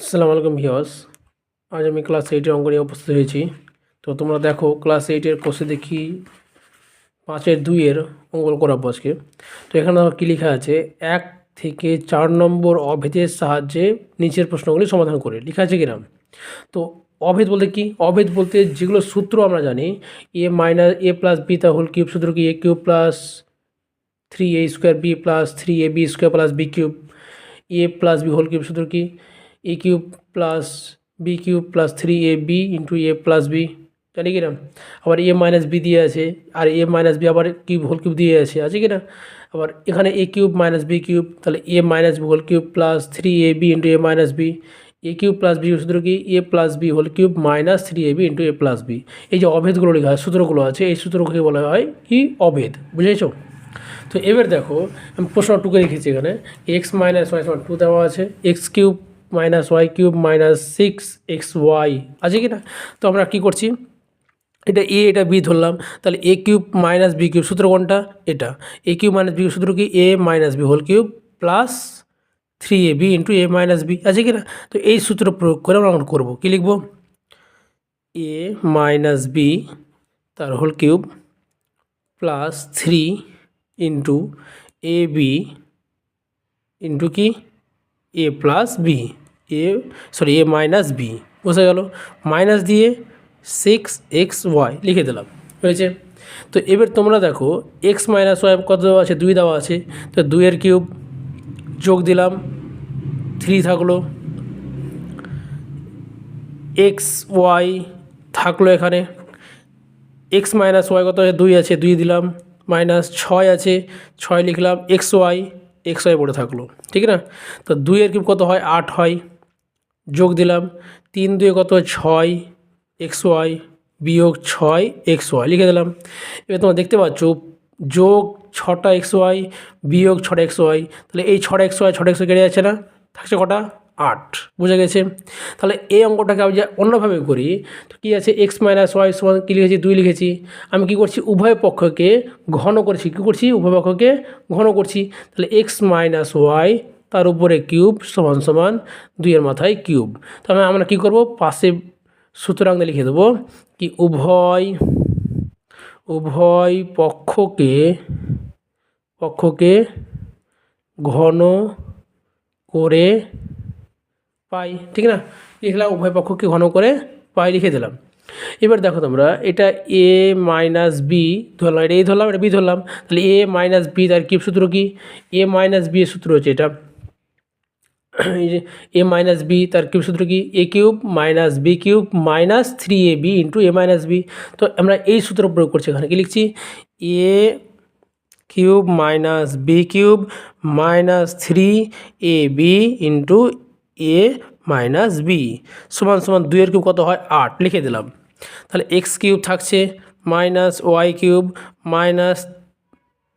আসসালামু আলাইকুম ভিওস আজ আমি ক্লাস এইটের অঙ্ক নিয়ে উপস্থিত হয়েছি। তো তোমরা দেখো, ক্লাস এইটের কোর্সে দেখি পাঁচের দুইয়ের অঙ্ক করাবো আজকে। তো এখানে দেখো কী লেখা আছে, এক থেকে চার নম্বর অভেদের সাহায্যে নিচের প্রশ্নগুলি সমাধান করে। লেখা আছে কিরাম? তো অভেদ বলতে কি? অভেদ বলতে যেগুলো সূত্র আমরা জানি A minus A plus B তা হোল কিউব সূত্র কি? A cube plus three A square B plus three A B square plus B cube A plus B whole cube সূত্র কি? A cube plus B cube plus three A B into A plus B জানি কিনা? আবার A minus B দিয়ে আছে, আর A minus B আবার cube whole cube দিয়ে আছে আছে কিনা? আবার এখানে A cube minus B cube তাহলে A minus B whole cube plus three A B into A minus B A cube plus B সূত্র কি? A plus B whole cube minus three A B into A plus B এই যে অভেদগুলো লেখা হয় সূত্রগুলো আছে, এই সূত্রকে বলা হয় কি? অভেদ, বুঝেছ? তো এবার দেখো, আমি প্রশ্ন টুকে রেখেছি এখানে। এক্স মাইনাস ওয়াই সমান টু দেওয়া আছে X cube minus Y cube minus six X Y আছে কি না তো আমরা কী করছি? এটা এ এটা বি ধরলাম। তাহলে A cube minus B cube সূত্র কোনটা? এটা। এ কিউব মাইনাস বি সূত্র কি? A minus B whole cube plus three A B into A minus B আছে কি না তো এই সূত্র প্রয়োগ করে আমরা করব। কী লিখব? এ মাইনাস বি তার whole cube plus three into A B into কি? A plus B A sorry A minus B বোঝা গেল? মাইনাস দিয়ে সিক্স এক্স ওয়াই লিখে দিলাম, হয়েছে? তো এবার তোমরা দেখো এক্স মাইনাস ওয়াই কত দেওয়া আছে? দুই দেওয়া আছে। তো দুইয়ের কিউব যোগ দিলাম থ্রি থাকল। এক্স ওয়াই থাকল এখানে। এক্স মাইনাস ওয়াই কত আছে? দুই আছে, দুই দিলাম। মাইনাস ছয় আছে, ছয় লিখলাম এক্স ওয়াই এক্স ওয়াই পড়ে থাকল, ঠিক না? তো দুইয়ের কিউব কত হয়? আট হয়। যোগ দিলাম তিন দুয়ে কত ছয়, এক্স ওয়াই বিয়োগ ছয়, এক্স ওয়াই লিখে দিলাম। এবার তোমরা দেখতে পাচ্ছ, যোগ ছটা এক্স ওয়াই বিয়োগ ছটা এক্স ওয়াই, তাহলে এই ছটা এক্স ওয়াই, ছটা এক্স কেটে যাচ্ছে না? থাকছে কটা? আট। বোঝা গেছে? তাহলে এই অঙ্কটাকে আমি অন্যভাবে করি, তো কী আছে? এক্স মাইনাস ওয়াই সমান কী লিখেছি? দুই লিখেছি। আমি কী করছি? উভয় পক্ষকে ঘন করছি। কী করছি? উভয় পক্ষকে ঘন করছি। তাহলে এক্স মাইনাস ওয়াই তার উপরে কিউব সমান সমান দুইয়ের মাথায় কিউব। তাহলে আমরা কী করব? পাশে সুতরাং লিখে দেবো কি উভয় উভয় পক্ষকে পক্ষকে ঘন করে পাই, ঠিক না? লিখলাম উভয় পক্ষকে ঘন করে পাই লিখে দিলাম। এবার দেখো তোমরা, এটা এ মাইনাস বি ধরলাম, এটা এই ধরলাম, এটা বি ধরলাম। তাহলে এ মাইনাস বি তার কিউব সূত্র কি? এ মাইনাস বি সূত্র হচ্ছে এটা। এ মাইনাস বি তার কিউব সূত্র কি? A cube minus B cube minus three A B into A minus B তো আমরা এই সূত্র প্রয়োগ করছি এখানে, কি লিখছি? A cube minus B cube minus three A B into A minus B সমান সমান দুইয়ের কিউব কত হয়? আট, লিখে দিলাম। তাহলে এক্স কিউব থাকছে minus Y cube minus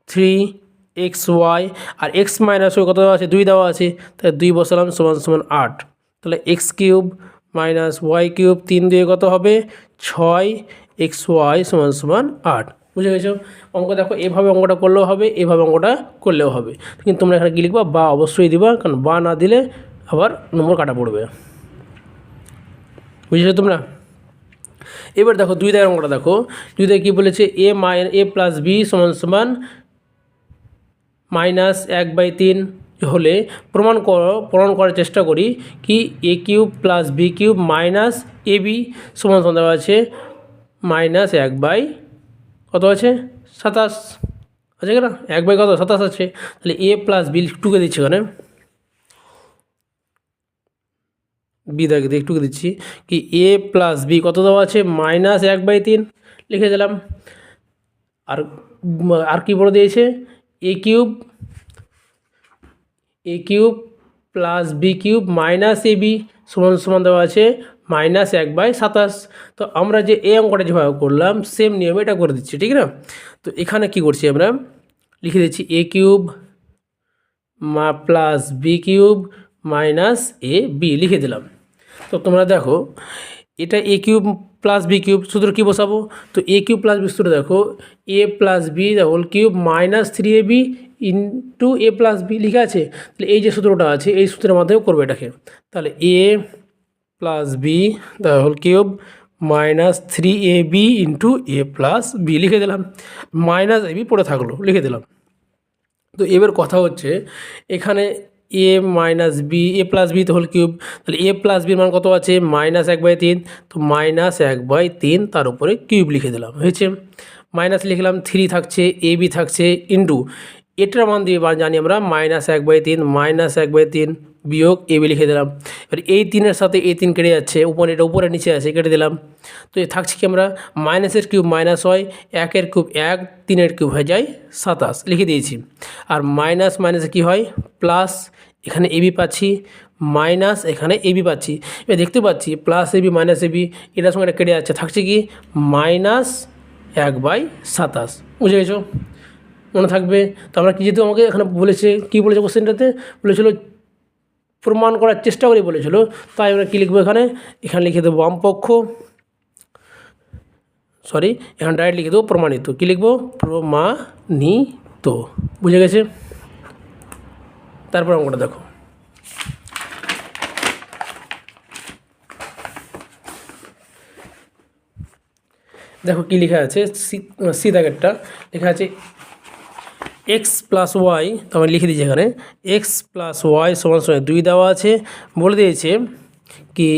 three X Y আর এক্স মাইনাস ওয়াই কত দেওয়া আছে? দুই দেওয়া আছে। তাহলে দুই বসালাম সমান সমান আট। তাহলে X cube minus Y cube তিন দিয়ে কত হবে? ছয় এক্স ওয়াই সমান সমান আট। বুঝে গেছো? অঙ্ক দেখো, এভাবে অঙ্কটা করলেও হবে, এভাবে অঙ্কটা করলেও হবে। কিন্তু তোমরা এখানে কী লিখবা? বা অবশ্যই দিবা, কারণ বা না দিলে আবার নম্বর কাটা পড়বে। বুঝেছ তোমরা? এবার দেখো দুই দাগের অঙ্কটা দেখো। দুই দাগে কী বলেছে? এ মাই এ প্লাস বি সমান সমান মাইনাস এক বাই তিন হলে প্রমাণ করো, প্রমাণ করার চেষ্টা করি কি A cube plus B cube minus A B সমান সমান দেওয়া আছে মাইনাস এক বাই কত আছে? সাতাশ। আছে কেনা? এক বাই কত? সাতাশ আছে। তাহলে এ প্লাস বি টুকে দিচ্ছি ওখানে বি দাগে দিয়ে একটুকে দিচ্ছি। কি এ প্লাস বি কত দেওয়া আছে? মাইনাস এক বাই তিন। লিখে দিলাম। আর আর কি বলে দিয়েছে? A cube A cube plus B cube minus A B সমান সমান দেওয়া আছে মাইনাস এক বাই সাতাশ। তো আমরা যে এই অঙ্কটা যেভাবে করলাম সেম নিয়মে এটা করে দিচ্ছি, ঠিক না? তো এখানে কি করছি আমরা? লিখে দিচ্ছি এ কিউব মা plus B cube minus A B লিখে দিলাম। তো তোমরা দেখো এটা A cube plus B cube সূত্র কী বসাবো? তো এ কিউব প্লাস বি সূত্র দেখো A plus B whole cube minus three A B into A plus B লিখা আছে। তাহলে এই যে সূত্রটা আছে, এই সূত্রের মাধ্যমে করব এটাকে। তাহলে A plus B the whole cube minus three A B into A plus B লিখে দিলাম। মাইনাস এ বি পড়ে থাকল, লিখে দিলাম। তো এবার কথা হচ্ছে, এখানে A minus B A plus B whole cube তাহলে এ প্লাস বির মান কত আছে? মাইনাস এক বাই তিন। তো মাইনাস এক বাই তিন, তার উপরে কিউব লিখে দিলাম। হয়েছে? মাইনাস লিখলাম থ্রি থাকছে এ বি থাকছে ইন্টু এটার মান দিয়ে জানি আমরা মাইনাস এক বাই তিন মাইনাস এক বাই তিন বিয়োগ এ বি লিখে দিলাম। এবার এই তিনের সাথে এই তিন কেটে যাচ্ছে, উপরে এটা উপরে নিচে আছে, কেটে দিলাম। তো এ থাকছে কি আমরা মাইনাসের কিউব মাইনাস হয় একের কিউব এক তিনের কিউব হয়ে যায় সাতাশ, লিখে দিয়েছি। আর মাইনাস মাইনাসে কী হয়? প্লাস এখানে এবি পাচ্ছি মাইনাস এখানে এবি পাচ্ছি। এবার দেখতে পাচ্ছি প্লাস এবি মাইনাস এবি এটার সঙ্গে এটা কেটে যাচ্ছে, থাকছে কি? মাইনাস এক বাই সাতাশ, বুঝে গেছো? মনে থাকবে। তো আমরা কি যেহেতু আমাকে এখানে বলেছে, কী বলেছে কোশ্চেনটাতে বলেছিল, প্রমাণ করার চেষ্টা করে বলেছিল। তাই আমরা কী লিখব এখানে? এখানে লিখে দেবো বামপক্ষ। সরি এখানে ডাইরেক্ট লিখে দেবো প্রমাণিত। কী লিখব? প্রমাণিত। বুঝে গেছে? তারপর অঙ্কটা দেখো। দেখো কী লেখা আছে? সি সি দাগেরটা লেখা আছে এক্স প্লাস ওয়াই তো আমি লিখে দিয়েছি এখানে এক্স প্লাস ওয়াই সমান সমান দুই দেওয়া আছে, বলে দিয়েছে কি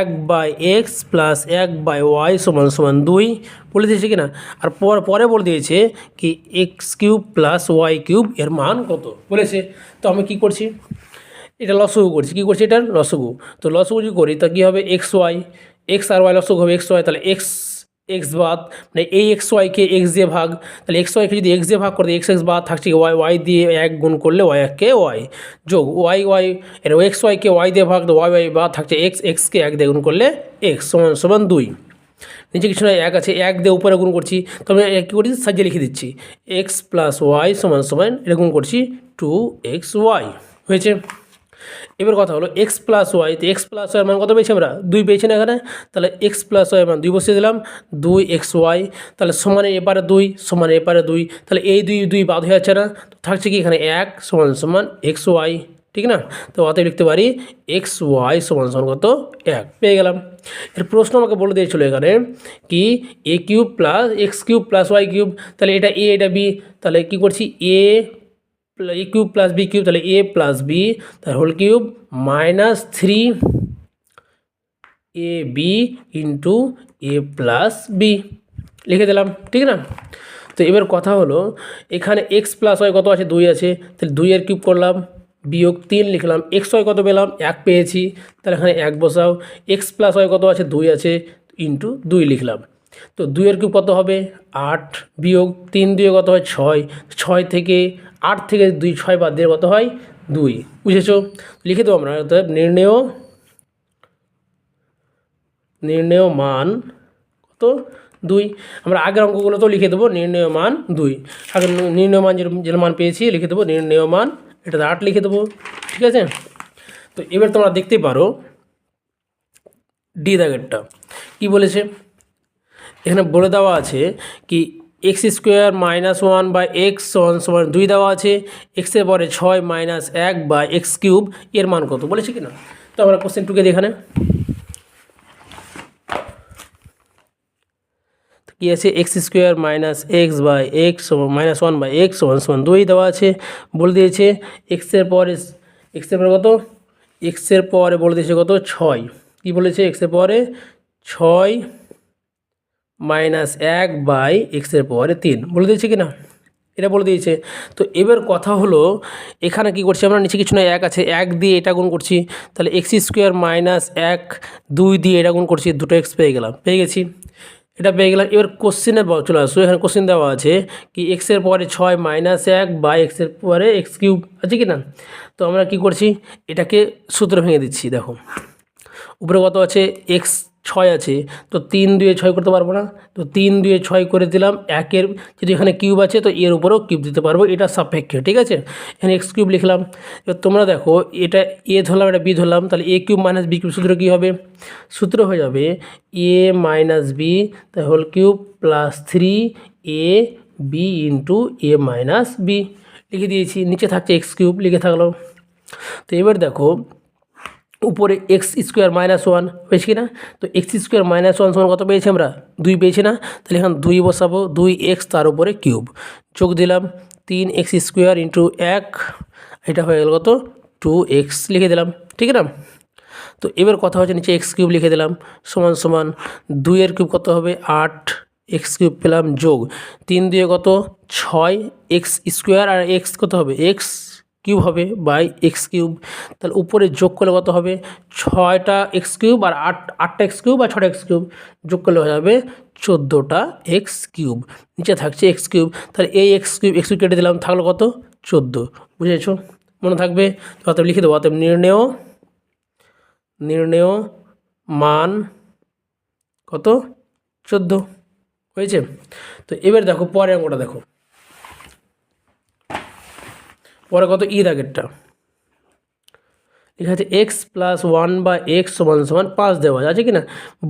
এক বাই এক্স প্লাস এক বাই ওয়াই সমান সমান দুই, বলে দিয়েছে কি না আর পর, পরে বলে দিয়েছে কি X cube plus Y cube এর মান কত? বলেছে। তো আমি কি করছি? এটা লসগু করছি। কী করছি এটার লসগু। তো লসগু যদি করি, তা কী হবে? এক্স ওয়াই এক্স আর ওয়াই লসগু হবে এক্স ওয়াই তাহলে এক্স এক্স বাদ মানে এই এক্স ওয়াইকে এক্স দিয়ে ভাগ, তাহলে এক্স ওয়াইকে যদি এক্স দিয়ে ভাগ করে এক্স এক্স বাদ থাকছে ওয়াই ওয়াই দিয়ে এক গুণ করলে ওয়াই এককে ওয়াই যোগ ওয়াই ওয়াই এর এক্স ওয়াইকে ওয়াই দিয়ে ভাগ ওয়াই ওয়াই বাদ থাকছে এক্স এক্সকে এক দিয়ে গুণ করলে এক্স সমান সমান দুই। নিচে কিছু না এক আছে, এক দিয়ে উপরে গুণ করছি, তো আমি কী করছি? সাজিয়ে লিখে দিচ্ছি। এক্স প্লাস ওয়াই সমান সমান, এটা গুণ করছি টু এক্স ওয়াই হয়েছে? এবার কথা হলো এক্স প্লাস ওয়াই তো এক্স প্লাস ওয়াই মান কত পেয়েছি আমরা? দুই পেয়েছি না এখানে? তাহলে এক্স প্লাস ওয়াই মান দুই বসিয়ে দিলাম, দুই এক্স ওয়াই তাহলে সমানে এপারে দুই, সমানে এপারে দুই, তাহলে এই দুই দুই বাদ হয়ে যাচ্ছে না। তো থাকছে কি এখানে এক সমান সমান এক্স ওয়াই ঠিক না? তো অতএব লিখতে পারি এক্স ওয়াই সমান সমান কত? এক, পেয়ে গেলাম। এর প্রশ্ন আমাকে বলে দিয়েছিল এখানে কি a cube plus x cube plus y cube তাহলে এটা এ এটা বি তাহলে কী করছি? A a cube plus b cube তাহলে এ প্লাস বি তার whole cube minus three a b into a plus b লিখে দিলাম, ঠিক না? তো এবার কথা হলো, এখানে এক্স প্লাস ওয়াই কত আছে? দুই আছে। তাহলে দুইয়ের কিউব করলাম, বিয়োগ তিন লিখলাম এক্স ওয়াই কত পেলাম? এক পেয়েছি। তাহলে এখানে এক বসাও এক্স প্লাস ওয়াই কত আছে? দুই আছে ইন্টু দুই লিখলাম। তো দুইয়ের কিউব কত হবে? আট বিয়োগ তিন দিয়ে কত হয়? ছয়। ছয় থেকে আট থেকে দুই, ছয় বাদ দিয়ে কত হয়? দুই। বুঝেছ? লিখে দেবো আমরা। অর্থাৎ নির্ণেয় নির্ণেয় মান কত? দুই। আমরা আগের অঙ্কগুলো তো লিখে দেবো, নির্ণয় মান দুই। আগে নির্ণয় মান যে মান পেয়েছি, লিখে দেবো, নির্ণয় মান। এটাতে আট লিখে দেবো। ঠিক আছে? তো এবার তোমরা দেখতে পারো, ডি দাগেরটা। কী বলেছে? এখানে বলে দেওয়া আছে কি x square minus one by x সমান সমান দুই দেওয়া আছে এক্সের পরে ছয় মাইনাস এক বা এক্স কিউব এর মান কত বলেছে কি না তো আমরা কোশ্চেন টুকে এখানে কী আছে? X square minus x by x minus one by x সমান সমান দুই দেওয়া আছে, বলে দিয়েছে এক্সের পরে এক্সের পরে কত? এক্সের পরে বলে দিয়েছে কত? ছয়। কী বলেছে? এক্সের পরে ছয় মাইনাস এক বাই এক্সের পরে তিন। বলে দিয়েছে কি না এটা বলে দিয়েছে। তো এবার কথা হলো, এখানে কি করছি আমরা? নিচে কিছু না এক আছে। এক দিয়ে এটা গুণ করছি। তাহলে এক্স স্কোয়ার মাইনাস এক দুই দিয়ে এটা গুণ করছি, দুটো এক্স পেয়ে গেলাম। পেয়ে গেছি? এটা পেয়ে গেলাম। এবার কোশ্চেনে চলে আসো। এখানে কোশ্চেন দেওয়া আছে কি এক্সের পরে ছয় মাইনাস এক বাই এক্সের পরে এক্স কিউব, আছে কি না তো আমরা কি করছি? এটাকে সূত্র ভেঙে দিচ্ছি। দেখো, উপরে কত আছে? এক্স ছয় আছে, তো তিন দুয়ে ছয় করতে পারব না। তো তিন দুয়ে ছয় করে দিলাম, একের যদি এখানে কিউব আছে, তো এর উপরেও কিউব দিতে পারব, এটা সাপেক্ষে, ঠিক আছে? এখানে এক্স কিউব লিখলাম, এবার তোমরা দেখো, এটা এ ধরলাম, এটা বি ধরলাম, তাহলে a cube minus b cube সূত্র কী হবে? সূত্র হয়ে যাবে a minus b whole cube plus three a b into a minus b. লিখে দিয়েছি, নিচে থাকছে এক্স কিউব, লিখে থাকল। তো এবার দেখো উপরে এক্স স্কোয়ার মাইনাস ওয়ান হয়েছে কি না তো এক্স স্কোয়ার মাইনাস ওয়ান সমান কত পেয়েছি আমরা? দুই পেয়েছি না? তাহলে এখন দুই বসাবো, দুই এক্স তার উপরে কিউব। যোগ দিলাম তিন এক্স স্কোয়ার ইন্টু এক, এটা হয়ে গেল কত? টু এক্স লিখে দিলাম, ঠিক না? তো এবার কথা হচ্ছে নিচে এক্স কিউব লিখে দিলাম, সমান সমান দুইয়ের কিউব কত হবে? আট এক্স কিউব পেলাম যোগ। তিন দিয়ে কত? ছয় এক্স স্কোয়ার আর এক্স কত হবে? এক্স কিউব হবে বাই এক্স কিউব। তাহলে উপরে যোগ করলে কত হবে? ছয়টা এক্স কিউব আর আট, আটটা এক্স কিউব আর ছটা এক্স কিউব যোগ করলে হয়ে যাবে চোদ্দোটা এক্স কিউব। নিচে থাকছে এক্স কিউব। তাহলে এই এক্স কিউব এক্স কিউব কেটে দিলাম, থাকল কত? চোদ্দ। বুঝেছ? মনে থাকবে? তো অতএব লিখে দেবো, অতএব নির্ণেয় নির্ণেয় মান কত? চোদ্দ। হয়েছে? তো এবার দেখো পরে অঙ্কটা দেখো। পরে কত? ই দাগেরটা। লেখা আছে x plus one by x সমান সমান পাঁচ দেওয়া আছে। কি না?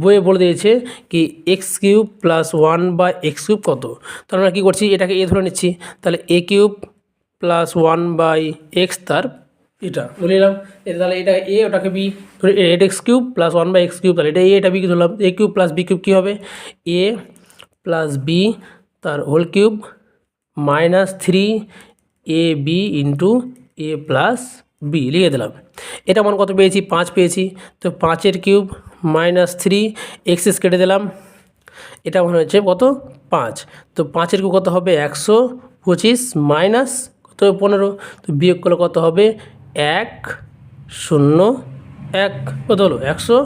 বইয়ে বলে দিয়েছে কি x cube plus one by x cube কত? তাহলে আমরা কী করছি? এটাকে এ ধরে নিচ্ছি। তাহলে a cube plus one by x তার এটা। বলে নিলাম তাহলে এটা এ ওটাকে বি ধরে এটা x cube plus one by x cube তাহলে এটা এ এটা বি ধরলাম? A cube plus b cube কী হবে? এ প্লাস বি তার whole cube minus three a b into a plus b লিখে দিলাম। এটা মান কত পেয়েছি? পাঁচ পেয়েছি। তো পাঁচের কিউব মাইনাস থ্রি এক্সেস কেটে দিলাম। এটা মনে হচ্ছে কত? পাঁচ। তো পাঁচের কিউব কত হবে? একশো পঁচিশ মাইনাস কত পনেরো। তো বিয়োগ করলে কত হবে? এক শূন্য এক। কত হলো? একশো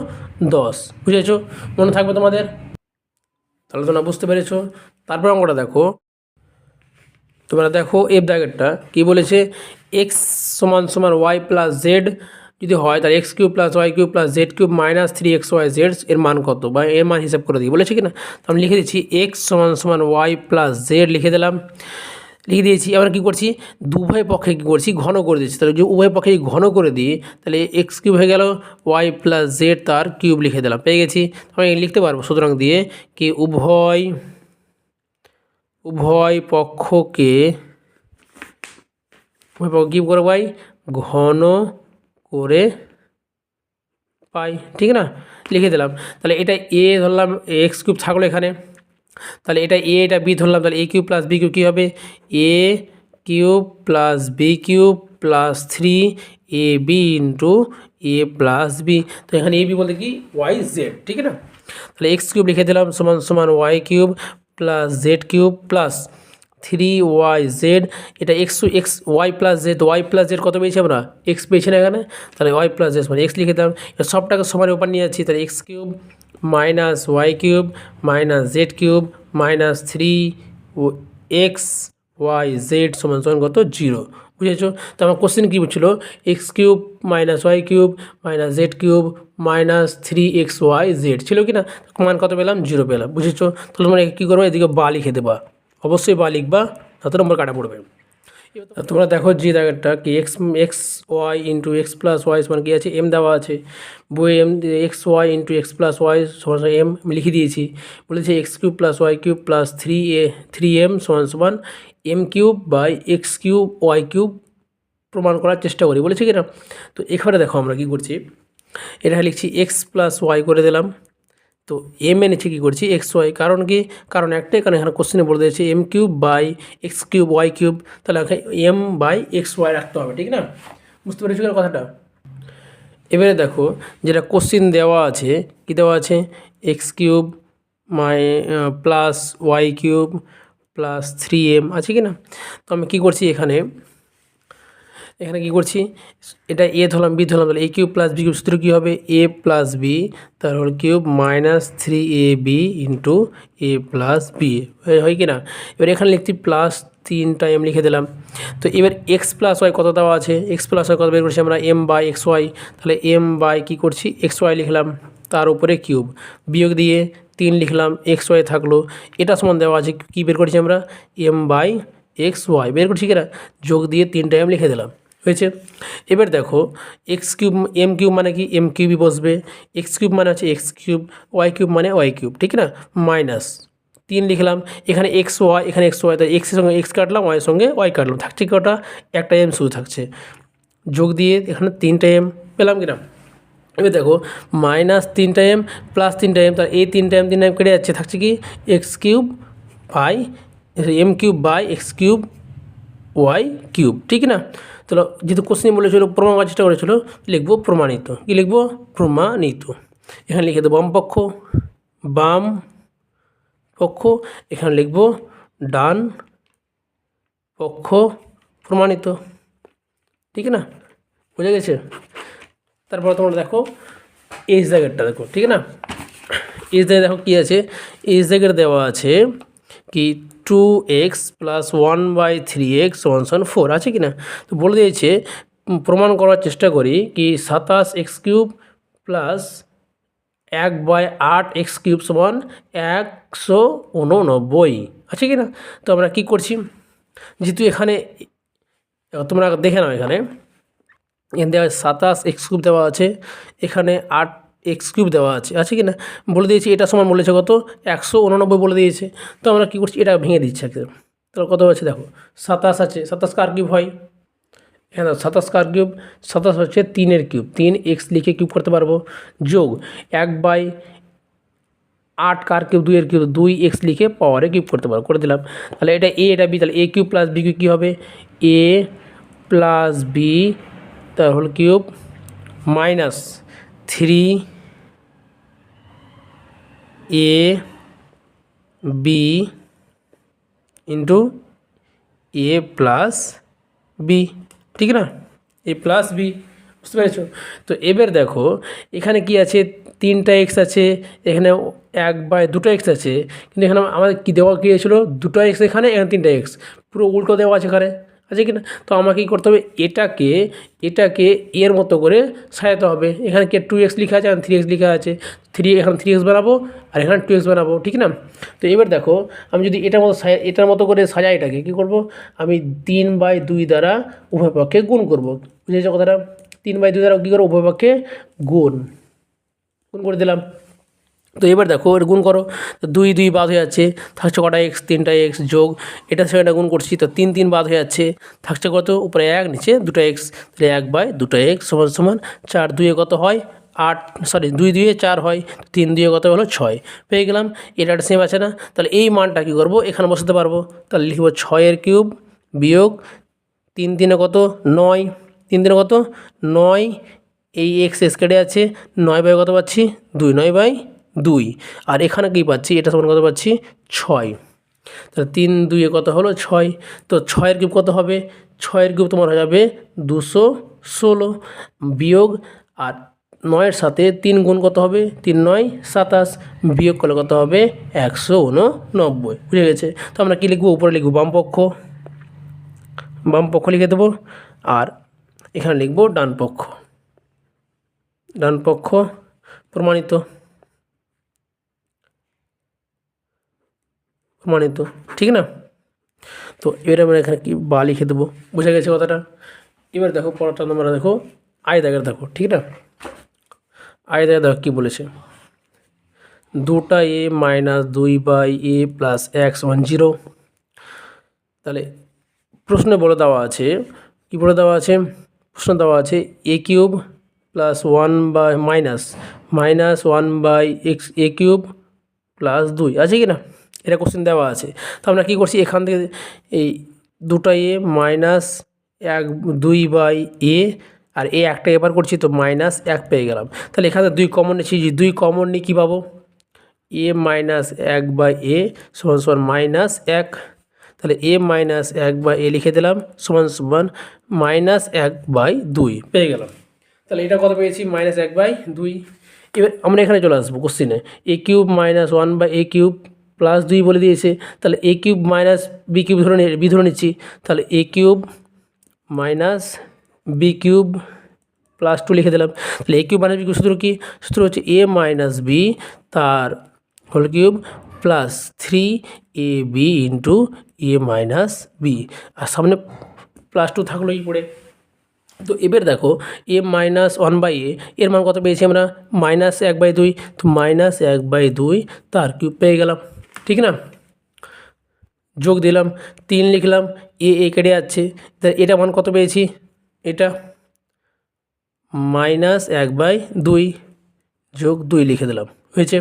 দশ। বুঝেছ? মনে থাকবে তোমাদের? তাহলে তোমরা বুঝতে পেরেছ। তারপর অঙ্কটা দেখো। তোমরা দেখো এফ দাগেরটা কী বলেছে এক্স সমান সমান ওয়াই প্লাস জেড যদি হয় তাহলে x cube plus y cube plus z cube minus three x y z এর মান কত? বা এর মান হিসাব করে দিই, বলেছে কি না তো আমি লিখে দিচ্ছি এক্স সমান সমান ওয়াই প্লাস জেড লিখে দিলাম। লিখে দিয়েছি আমরা কী করছি? দুভয় পক্ষে কী করছি? ঘন করে দিচ্ছি। তাহলে যদি উভয় পক্ষে ঘন করে দিই, তাহলে এক্স কিউব হয়ে গেল ওয়াই প্লাস জেড তার কিউব লিখে দিলাম। পেয়ে গেছি। আমি লিখতে পারব সুতরাং দিয়ে কি উভয় উভয় পক্ষকে, উভয় পক্ষ কী করে পাই ঘন করে পাই, ঠিক না? লিখে দিলাম। তাহলে এটা এ ধরলাম এক্স কিউব থাকল এখানে। তাহলে এটা এ এটা বি ধরলাম, তাহলে a cube plus b cube কী হবে? A cube plus b cube plus three a b into a plus b তো এখানে এ বি বলতে কি? ওয়াই জেড ঠিক না? তাহলে এক্স কিউব লিখে দিলাম, সমান সমান y cube plus z cube plus three y z এটা x x y plus z y plus z কত পেয়েছি আমরা? এক্স পেয়েছি না এখানে? তাহলে ওয়াই প্লাস জেড মানে এক্স লিখে দিলাম সবটাকে সবার উপর নিয়ে যাচ্ছি, তাহলে x cube minus y cube minus z cube minus three x y z সমান সমান কত? জিরো বুঝেছ? তো আমার কোশ্চেন কী ছিল x cube minus y cube minus z cube minus three x y z ছিল কি না? মান কত পেলাম? জিরো পেলাম, বুঝেছ? তাহলে তোমরা কী করব? এদিকে বা লিখে দেবা। অবশ্যই বা লিখবা তাতে নম্বর কাটা পড়বে। তোমরা দেখো যে জায়গাটা কি x x y into x plus y সমান কী আছে? এম দেওয়া আছে। বই m x y into x plus y সমান এম লিখে দিয়েছি। বলেছে x cube plus y cube plus three a three m সমান সমান m cube by x cube y cube প্রমাণ করার চেষ্টা করি, বলেছি কি না তো এখানে দেখো আমরা কী করছি। এটা লিখছি এক্স প্লাস ওয়াই করে দিলাম। তো এম এ নিচে কী করছি? এক্স ওয়াই কারণ কি? কারণ একটাই কারণ এখানে কোশ্চেনে বলে দিয়েছে m cube by x cube y cube তাহলে এম বাই এক্স ওয়াই রাখতে হবে, ঠিক না? বুঝতে পেরেছি কেন কথাটা? এবারে দেখো, যেটা কোশ্চিন দেওয়া আছে, কী দেওয়া আছে? X cube my plus y cube plus three m আছে কি না তো আমি কী করছি এখানে? এখানে কী করছি? এটা এ ধরলাম বি ধরলাম, তাহলে A cube plus B cube সূত্র কী হবে? এ প্লাস বি তার whole cube minus three A B into A plus B হয় কি না এবার এখানে লিখছি প্লাস তিনটা এম লিখে দিলাম। তো এবার এক্স প্লাস ওয়াই কত দেওয়া আছে? এক্স প্লাস ওয়াই কত বের করছি আমরা? এম বাই এক্স ওয়াই তাহলে এম বাই কী করছি? এক্স ওয়াই লিখলাম। তার উপরে কিউব। বিয়োগ দিয়ে তিন লিখলাম এক্স ওয়াই থাকল। এটা সমান দেওয়া আছে, কী বের করেছি আমরা? এম বাই এক্স ওয়াই বের করছি কিনা যোগ দিয়ে তিনটা এম লিখে দিলাম। হয়েছে? এবার দেখো এক্স কিউব এম কিউব মানে কি? এম কিউবই বসবে। এক্স কিউব মানে হচ্ছে এক্স কিউব ওয়াই কিউব মানে ওয়াই কিউব, ঠিক না? মাইনাস তিন লিখলাম, এখানে এক্স ওয়াই এখানে এক্স ওয়াই তাই এক্সের সঙ্গে এক্স কাটলাম ওয়াইয়ের সঙ্গে ওয়াই কাটলাম। থাকছে কটা? একটা এম শুধু থাকছে। যোগ দিয়ে এখানে তিনটা এম পেলাম কিনা? এবার দেখো মাইনাস তিনটা এম প্লাস তিনটা এম তার এই তিনটা এম তিনটা এম কেটে যাচ্ছে, থাকছে কি x cube by m cube by x cube y cube ঠিক না? তাহলে যেহেতু কোশ্চেন বলেছিল প্রমাণ চেষ্টা করেছিল লিখব প্রমাণিত। কী লিখব? প্রমাণিত। এখানে লিখে দেবো বাম পক্ষ বাম পক্ষ, এখানে লিখব ডান পক্ষ, প্রমাণিত। ঠিক না? বুঝে গেছে? তারপর তোমরা দেখো এইচ জায়গাটা দেখো, ঠিক না? এইচ জায়গায় দেখো কী আছে? এইচ জায়গায় দেওয়া আছে কি two x plus one by three x one Son four আছে কি না? তো বলে দিয়েছে প্রমাণ করার চেষ্টা করি কি সাতাশ এক্স কিউব প্লাস এক বাই আট এক্স কিউব সমান একশো উননব্বই, আছে কি না? তো আমরা কী করছি? যেহেতু এখানে, তোমরা দেখে নাও এখানে। এখানে দেওয়া সাতাশ এক্স কিউব দেওয়া আছে। এখানে আট এক্স কিউব দেওয়া আছে। আছে কি না? বলে দিয়েছি, এটা সমান বলেছে কত? একশো উননব্বই বলে দিয়েছে। তো আমরা কী করছি? এটা ভেঙে দিচ্ছি একদম। তাহলে কত আছে দেখো? সাতাশ আছে। সাতাশ কার কিউব হয়? এখানে সাতাশ কার কিউব সাতাশ হচ্ছে তিনের কিউব তিন এক্স লিখে কিউব করতে পারব। যোগ এক বাই আট কার কিউব দুইয়ের কিউব দুই এক্স লিখে পাওয়ারে কিউব করতে পারব। করে দিলাম। তাহলে এটা এ এটা বি তাহলে a cube plus b cube কী হবে? এ প্লাস বি তার whole cube minus three a b into a plus b, ঠিক না? এ প্লাস বি, বুঝতে পেরেছ? তো এবার দেখো, এখানে কি আছে? তিনটা এক্স আছে, এখানে এক বাই দুটো এক্স আছে, কিন্তু এখানে আমাদের কী দেওয়া গিয়েছিল দুটো এক্স এখানে এখানে তিনটা এক্স পুরো উল্টো দেওয়া আছে এখানে। আছে কি না? তো আমাকে কী করতে হবে? এটাকে এটাকে এর মতো করে সাজাতে হবে। এখানে কে টু এক্স লেখা আছে? এখানে থ্রি এক্স লেখা আছে। থ্রি এখানে থ্রি এক্স বানাবো আর এখানে টু এক্স বানাবো, ঠিক না? তো এবার দেখো, আমি যদি এটার মতো এটার মতো করে সাজাই এটাকে, কী করব? আমি তিন বাই দুই দ্বারা উভয় পক্ষে গুণ করব। বুঝেছ কথাটা? তিন বাই দুই দ্বারা কী করব? উভয় পক্ষে গুণ। গুণ করে দিলাম। তো এবার দেখো এর গুণ করো। তো দুই দুই বাদ হয়ে যাচ্ছে, থাকছে কটা এক্স তিনটা এক্স যোগ, এটা সেটা গুণ করছি, তো তিন তিন বাদ হয়ে যাচ্ছে, থাকছে কত? উপরে এক, নিচে দুটো এক্স তাহলে এক বাই দুটো এক্স সমান সমান চার দুয়ে কত হয়? আট সরি দুই, দুয়ে চার হয়, তিন দুয়ে কত হলো? ছয়। পেয়ে গেলাম, এটা সেম আছে না? তাহলে এই মানটা কী করব? এখানে বসাতে পারব। তাহলে লিখব ছয়ের কিউব বিয়োগ তিন তিনে কত? নয়। তিন তিনে কত? নয়। এই এক্স এস কেটে আছে, নয় বাই কত পাচ্ছি? দুই, নয় বাই দুই। আর এখানে কী পাচ্ছি? এটা সমান কত পাচ্ছি? ছয়। তাহলে তিন দুইয়ে কত হলো? ছয়। তো ছয়ের কিউব কত হবে? ছয়ের কিউব তোমার হয়ে যাবে দুশো ষোলো বিয়োগ, আর নয়ের সাথে তিন গুণ কত হবে? তিন নয়, সাতাশ বিয়োগ করলে কত হবে? একশো উননব্বই। বুঝে গেছে? তো আমরা কী লিখব? উপরে লিখব বাম পক্ষ বাম পক্ষ লিখে দেবো। আর এখানে লিখব ডান পক্ষ ডান প্রমাণিত। প্রমাণিত ঠিক না? তো এবার আমরা এখানে কি বা লিখে দেবো? বোঝা গেছে কথাটা? এবার দেখো, পরেরটা তোমরা দেখো, আয় দাগের দেখো, ঠিক না? আয় দাগের দেখো কী বলেছে? দুটা এ মাইনাস দুই by a plus x one zero. তাহলে প্রশ্নে বলে দেওয়া আছে, কী বলে দেওয়া আছে? প্রশ্ন দেওয়া আছে a cube plus one by minus minus one by x, a cube plus দুই, আছে কি না? এটা কোশ্চেন দেওয়া আছে। তো আমরা কী করছি? এখান থেকে এই দুটা এ মাইনাস এক, দুই বাই এ আর এ একটা এবার করছি তো মাইনাস এক পেয়ে গেলাম। তাহলে এখানে দুই কমন নিচ্ছি দুই কমন নিয়ে কী পাবো? এ মাইনাস এক বাই এ সমান সমান মাইনাস এক। তাহলে এ মাইনাস এক বাই এ লিখে দিলাম, সমান সমান মাইনাস এক বাই দুই পেয়ে গেলাম। তাহলে এটা কত পেয়েছি? মাইনাস এক বাই দুই। এবার আমরা এখানে চলে আসব কোশ্চিনে a. Cube minus one by a cube plus দুই বলে দিয়েছে, তাহলে a cube minus b cube ধরে বি ধরে নিচ্ছি, তাহলে a cube minus b cube plus two লিখে দিলাম, তাহলে a cube minus b cube সূত্র কি? সূত্র হচ্ছে এ মাইনাস বি তার whole cube plus three a b into a minus b আর সামনে প্লাস টু থাকল এই পড়ে তো এবার দেখো a minus one by a এর মান কত পেয়েছি আমরা? মাইনাস এক বাই দুই, তো মাইনাস এক বাই দুই তার কিউব পেয়ে গেলাম। ঠিক না? যোগ দিলাম, তিন লিখলাম, এ এ কেটে যাচ্ছে। এটা মান কত পেয়েছি? এটা মাইনাস এক বাই দুই যোগ দুই লিখে দিলাম, হয়েছে?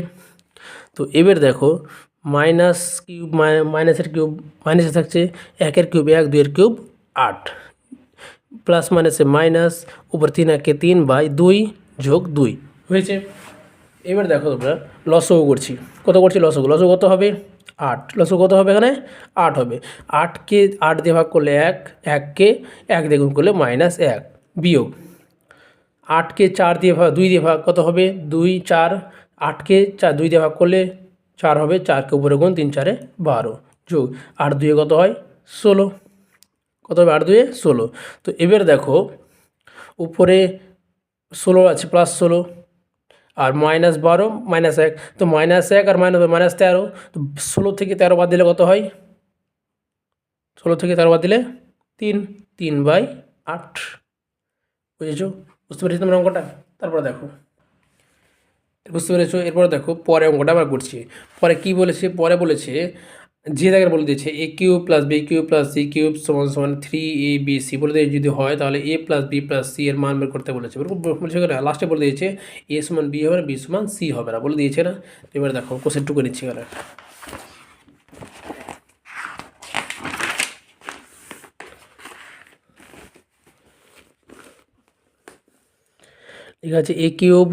তো এবার দেখো, মাইনাস কিউব মাইনাসের কিউব, মাইনাসে থাকছে একের কিউব এক, দুইয়ের কিউব আট। প্লাস মাইনাসে মাইনাস, উপর তিন একে তিন বাই দুই যোগ দুই, হয়েছে? এবার দেখো তোমরা, লসও করছি। কত করছি? লসও লসও কত হবে? আট। লসও কত হবে এখানে? আট হবে। আটকে আট দিয়ে ভাগ করলে এক, এককে এক দিয়ে গুণ করলে মাইনাস এক। বিয়োগ। আটকে চার দিয়ে ভাগ, দুই দিয়ে ভাগ কত হবে? দুই, চার। আটকে চার দুই দিয়ে ভাগ করলে চার হবে, চারকে উপরে গুণ তিন, চারে বারো। যোগ। আট দুয়ে কত হয়? ষোলো। কত হবে? আট দুয়ে ষোলো। তো এবার দেখো, উপরে ষোলো আছে প্লাস ষোলো। আর মাইনাস বারো, মাইনাস এক। তো মাইনাস এক আর মাইনাস মাইনাস তেরো, তো ষোলো থেকে তেরো বাদ দিলে কত হয়? ষোলো থেকে তেরো বাদ দিলে তিন তিন বাই আট। বুঝেছ? বুঝতে পেরেছি তোমার অঙ্কটা? তারপরে দেখো। বুঝতে পেরেছ? এরপরে দেখো, পরে অঙ্কটা আবার করছি। পরে কি বলেছে? পরে বলেছে যে জায়গায় বলে দিয়েছে a cube plus b cube plus c cube সমান সমান থ্রি এ বি সি বলে দিয়ে যদি হয়, তাহলে a plus b plus c এর মান বের করতে বলেছে। বলেছে লাস্টে বলে দিয়েছে এ সমান বি হবে না বি সমান সি হবে না, বলে দিয়েছে না। এবার দেখো কোশ্চেনটুকু নিচ্ছি এখানে। ঠিক আছে এ কিউব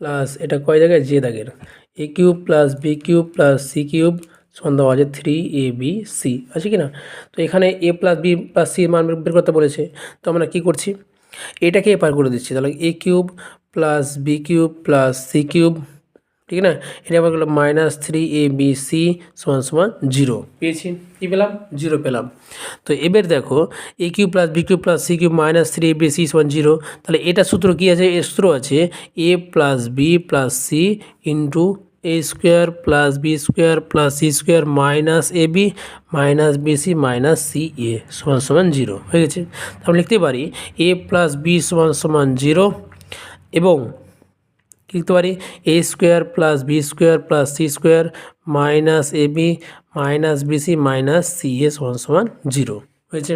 প্লাস এটা কয় জায়গায়? যে দাগের a cube plus b cube plus c cube সমান দেওয়া আছে থ্রি এ বি সি আছে কি না তো এখানে a plus b plus c মান বের করতে বলেছে। তো আমরা কী করছি? এটাকে এপার করে দিচ্ছি। তাহলে a cube plus b cube plus c cube ঠিক না? এটা আবার গেলো minus three a b c সমান সমান জিরো পেয়েছি? কী পেলাম? জিরো পেলাম। তো এবার দেখো a cube plus b cube plus c cube minus three a b c সমান জিরো তাহলে এটা সূত্র কী আছে? এর সূত্র আছে a plus b plus c into a square plus b square plus c square minus a b minus b c minus c a সমান সমান জিরো হয়ে গেছে। তাহলে লিখতে পারি এ প্লাস বি সমান সমান জিরো এবং লিখতে পারি? A square plus b square plus c square minus a b minus b c minus c a সমান সমান জিরো হয়েছে।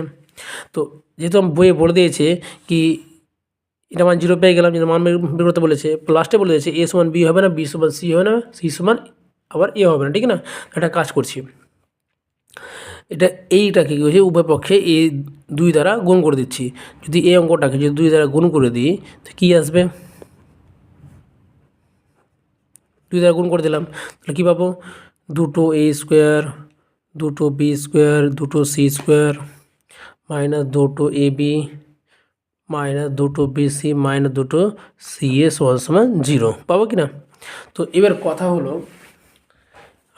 তো যেহেতু আমি বইয়ে বলে দিয়েছে কি এটা মান জিরো পেয়ে গেলাম, যেটা মান বের করতে বলেছে। লাস্টে বলে দিয়েছে এ সমান বি হবে না বি সমান সি হবে না সি সমান আবার এ হবে না, ঠিক না? একটা কাজ করছি। এটা এইটাকে কী হয়েছে? উভয় পক্ষে এ দুই দ্বারা গুণ করে দিচ্ছি। যদি এই অঙ্কটাকে যদি দুই দ্বারা গুণ করে দিই, তো কী আসবে? দুই দ্বারা গুণ করে দিলাম, তাহলে কী পাবো? দুটো এ স্কোয়ার দুটো বি স্কোয়ার দুটো সি স্কোয়ার মাইনাস দুটো এ বি মাইনাস দুটো বি সি মাইনাস দুটো সি এ সমান সমান জিরো। পাবো কি না তো এবার কথা হলো,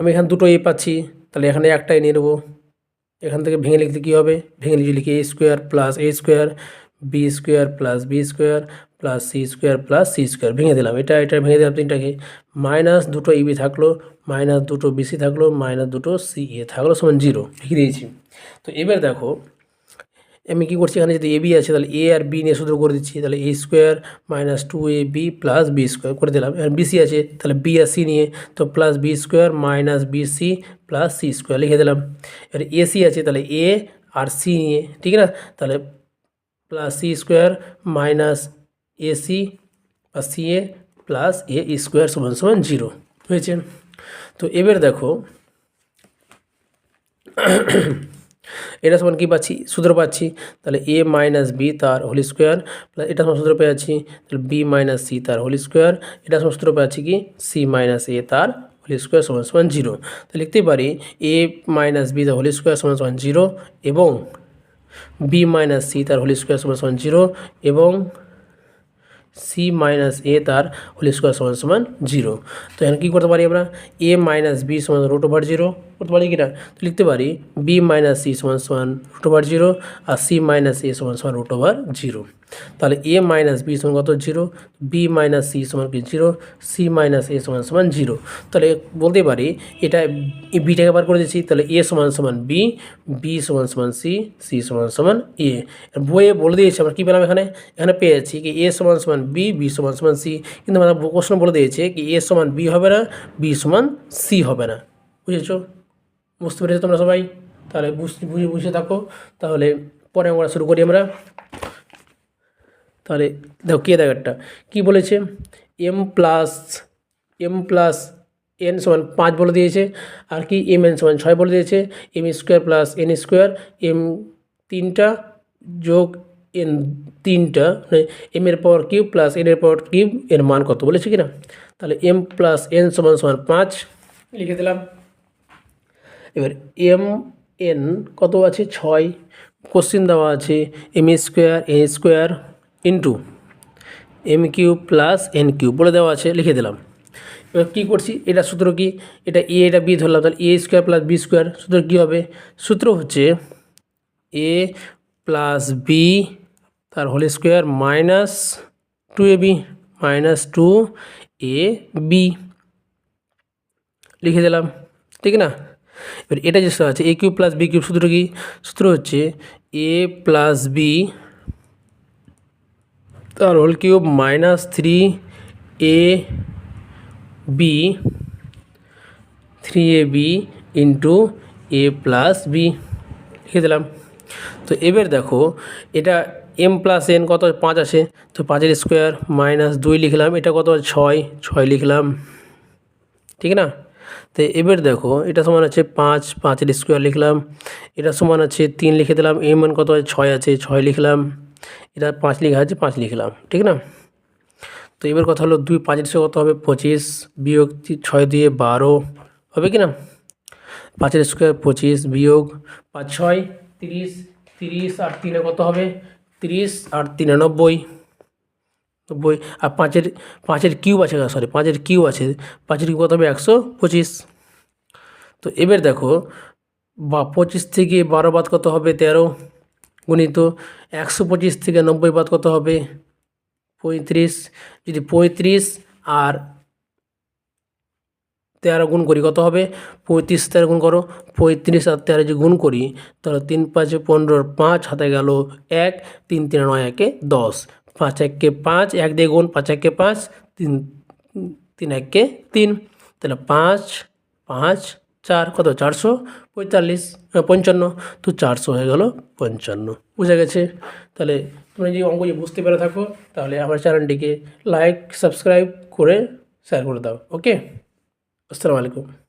আমি এখানে দুটো এ পাচ্ছি, তাহলে এখানে একটাই নিয়ে নেব। এখান থেকে ভেঙে লিখতে কী হবে? ভেঙে লিখে লিখি a square plus a square, b square plus b square plus c square plus c square. ভেঙে দিলাম। এটা এটা ভেঙে দিলাম তিনটাকে। মাইনাস দুটো ইবি থাকল, মাইনাস দুটো বিসি থাকল, মাইনাস দুটো সি এ থাকল সমান জিরো। লিখে দিয়েছি। তো এবার দেখো আমি কী করছি? এখানে যদি এ বি আছে, তাহলে এ আর বি নিয়ে সূত্র করে দিচ্ছি। তাহলে a square minus two a b plus b square করে দিলাম। এবার বিসি আছে, তাহলে বি আর সি নিয়ে। তো plus b square minus b c plus c square লিখে দিলাম। এবার এসি আছে, তাহলে এ আর সি নিয়ে, ঠিক না? তাহলে plus c square minus a c বা c a plus a square সমান সমান জিরো হয়েছে? তো এবার দেখো এটা সমান কী পাচ্ছি? সূত্র পাচ্ছি। তাহলে এ মাইনাস বি তার হোল স্কোয়ার এটা সমান সূত্র পেয়েছি তাহলে বি মাইনাস সি তার হোল স্কোয়ার এটা সমান সূত্র পাচ্ছি কি? সি মাইনাস এ তার হোল স্কোয়ার সমান সমান জিরো তো লিখতে পারি এ মাইনাস বি তার হোল স্কোয়ার সমান সমান জিরো এবং বি মাইনাস সি তার হোল স্কোয়ার সমান সমান জিরো এবং সি মাইনাস এ তার হোল স্কোয়ার সমান সমান জিরো তো এখানে কী করতে পারি আমরা? এ মাইনাস বি সমান রুট ওভার জিরো করতে পারি কি না তো লিখতে পারি বি মাইনাস সি সমান সমান রুট ওভার জিরো আর সি মাইনাস এ সমান সমান রুট ওভার জিরো তাহলে এ মাইনাস বি সমান কত? জিরো বি মাইনাস সি সমান কি? জিরো সি মাইনাস এ সমান সমান জিরো তাহলে বলতে পারি এটা বিটাকে বার করে দিচ্ছি। তাহলে এ সমান সমান বি বি সমান সমান সি সি সমান সমান এ বইয়ে বলে দিয়েছে আমরা কী পেলাম এখানে? এখানে পেয়েছি কি এ সমান সমান বি বি সমান সমান সি কিন্তু আমরা প্রশ্ন বলে দিয়েছে কি এ সমান বি হবে না বি সমান সি হবে না। বুঝেছ? বুঝতে পেরেছ তোমরা সবাই? তাহলে বুঝে বুঝে থাকো। তাহলে পরে আমরা শুরু করি আমরা। তাহলে দেখো কে দেখো একটা? কী বলেছে? M plus m plus n সমান পাঁচ বলে দিয়েছে। আর কি? এম এন সমান ছয় বলে দিয়েছে। M square plus n square m তিনটা যোগ এন তিনটা মানে এম এর পাওয়ার কিউব প্লাস এন এর পাওয়ার কিউব এর মান কত বলেছে কি না তাহলে এম প্লাস এন সমান সমান পাঁচ। লিখে দিলাম। এবার এম এন কত আছে? ছয়। কোশ্চিন দেওয়া আছে m square a square into m cube plus n cube বলে দেওয়া আছে, লিখে দিলাম। এবার কী করছি? এটা সূত্র কি? এটা এ এটা বি ধরলাম, তাহলে a square plus b square সূত্র কী হবে? সূত্র হচ্ছে এ প্লাস বি তার whole square minus two a b minus two a b লিখে দিলাম, ঠিক না? এবার এটা যে আছে a cube plus b cube সূত্র কি? সূত্র হচ্ছে এ প্লাস বি তার whole cube minus three a b three a b into a plus b লিখে দিলাম। তো এবার দেখো, এটা এম প্লাস এন কত? পাঁচ আছে তো পাঁচের স্কোয়ার মাইনাস দুই লিখলাম। এটা কত? ছয়। ছয় লিখলাম। ঠিক না? তো এবার দেখো, এটা সমান আছে পাঁচ পাঁচের স্কোয়ার লিখলাম। এটা সমান আছে তিন লিখে দিলাম এম এন কত আছে ছয় আছে, ছয় লিখলাম। এটা পাঁচ লেখা আছে, পাঁচ লিখলাম, ঠিক না? তো এবার কথা হলো দুই পাঁচের সঙ্গে কত হবে? পঁচিশ, বিয়োগ ছয় দিয়ে বারো, হবে কি না? পাঁচের স্কোয়ার পঁচিশ, বিয়োগ পাঁচ, ছয়, তিরিশ তিরিশ আর তিনে কত হবে? তিরিশ আর তিনে নব্বই আর পাঁচের পাঁচের কিউব আছে সরি পাঁচের কিউব আছে, পাঁচের কিউ কত হবে? একশো পঁচিশ। তো এবার দেখো, বা পঁচিশ থেকে বারো বাদ কত হবে? তেরো গুণিত একশো পঁচিশ থেকে নব্বই বাদ কত হবে? পঁয়ত্রিশ। যদি পঁয়ত্রিশ আর তেরো গুণ করি কত হবে? পঁয়ত্রিশ তেরো গুণ করো, পঁয়ত্রিশ আর তেরো যদি গুণ করি, তাহলে তিন পাঁচে পনেরোর পাঁচ হাতে গেল এক, তিন তিন নয়, একে দশ। পাঁচ একে পাঁচ এক দিয়ে গুণ পাঁচ একে পাঁচ তিন তিন একে তিন তাহলে পাঁচ পাঁচ চার কত চারশো পঁয়তাল্লিশ পঞ্চান্ন তো চারশো হয়ে গেল পঞ্চান্ন বুঝে গেছে তাহলে তুমি যদি অঙ্ক বুঝতে পেরে থাকো তাহলে আমার চ্যানেলটিকে লাইক সাবস্ক্রাইব করে শেয়ার করে দাও ওকে আসসালামু আলাইকুম